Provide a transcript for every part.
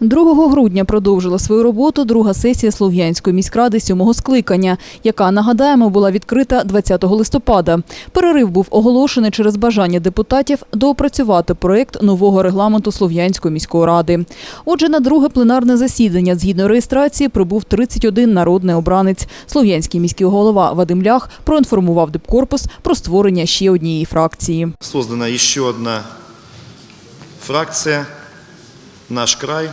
2 грудня продовжила свою роботу друга сесія Слов'янської міськради сьомого скликання, яка, нагадаємо, була відкрита 20 листопада. Перерив був оголошений через бажання депутатів доопрацювати проект нового регламенту Слов'янської міської ради. Отже, на друге пленарне засідання згідно реєстрації прибув 31 народний обранець. Слов'янський міський голова Вадим Лях проінформував Депкорпус про створення ще однієї фракції. Создана еще одна фракция «Наш край»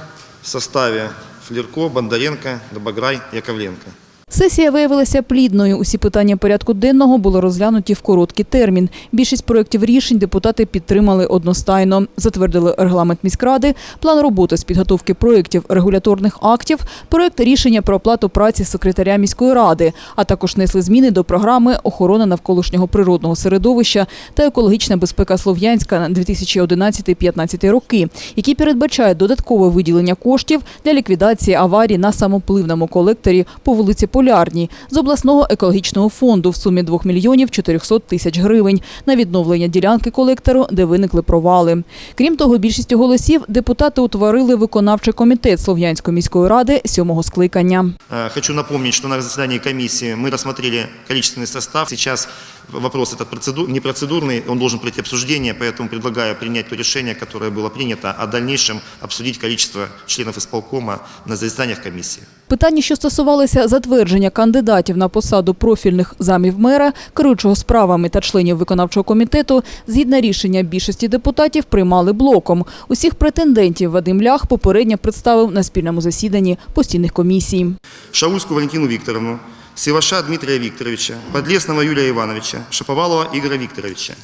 в составе Флерко, Бондаренко, Добограй, Яковленко. Сесія виявилася плідною. Усі питання порядку денного були розглянуті в короткий термін. Більшість проєктів рішень депутати підтримали одностайно. Затвердили регламент міськради, план роботи з підготовки проєктів регуляторних актів, проєкт рішення про оплату праці секретаря міської ради, а також внесли зміни до програми охорони навколишнього природного середовища та екологічна безпека Слов'янська на 2011-2015 роки, які передбачають додаткове виділення коштів для ліквідації аварій на самопливному колекторі по вулиці Полярній з обласного екологічного фонду в сумі 2 мільйонів 400 тисяч гривень на відновлення ділянки колектору, де виникли провали. Крім того, більшістю голосів депутати утворили виконавчий комітет Слов'янської міської ради сьомого скликання. Э, Хочу напомнить, что на заседании комиссии мы рассмотрели количественный состав. Сейчас вопрос этот процеду- не процедурный, он должен пройти обсуждение, поэтому предлагаю принять то решение, которое было принято, а в дальнейшем обсудить количество членов исполкома на заседаниях комиссии. Питання, що стосувалися затвердження кандидатів на посаду профільних замів мера, керуючого справами та членів виконавчого комітету, згідно рішення більшості депутатів приймали блоком. Усіх претендентів Вадим Лях попередньо представив на спільному засіданні постійних комісій. Шаульскую Валентину Викторовну, Севаша Дмитрия Викторовича, Подлесного Юрия Ивановича, Шаповалова Игоря Викторовича.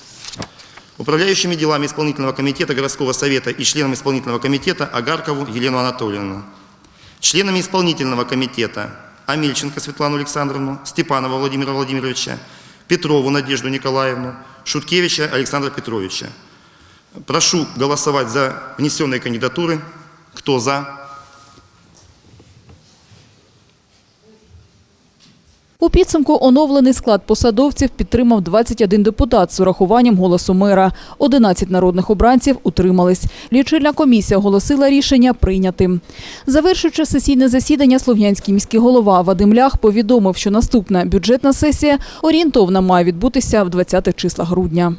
Управляющими делами исполнительного комитета городского совета и членом исполнительного комитета Агаркову Елену Анатольевну. Членами исполнительного комитета Амельченко Светлану Александровну, Степанова Владимира Владимировича, Петрову Надежду Николаевну, Шуткевича Александра Петровича. Прошу голосовать за внесенные кандидатуры. Кто за? У підсумку оновлений склад посадовців підтримав 21 депутат з урахуванням голосу мера. 11 народних обранців утримались. Лічильна комісія оголосила рішення прийнятим. Завершуючи сесійне засідання, слов'янський міський голова Вадим Лях повідомив, що наступна бюджетна сесія орієнтовно має відбутися в 20-х числах грудня.